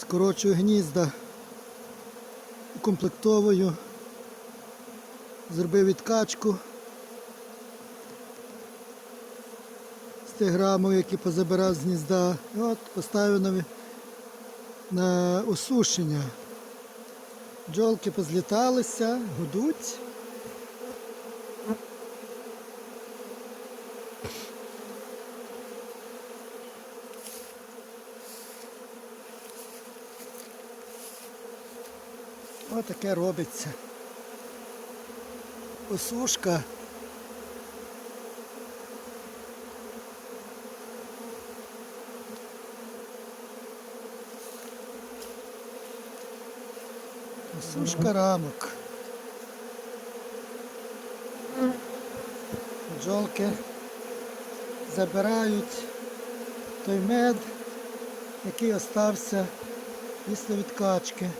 Скорочую гнізда, укомплектовую, зробив відкачку з тих грамів, які позабирав з гнізда. І от поставив на, на осушення. Бджолки позліталися, гудуть. Ось таке робиться. Осушка. Осушка рамок. Бджолки забирають той мед, який остався після відкачки.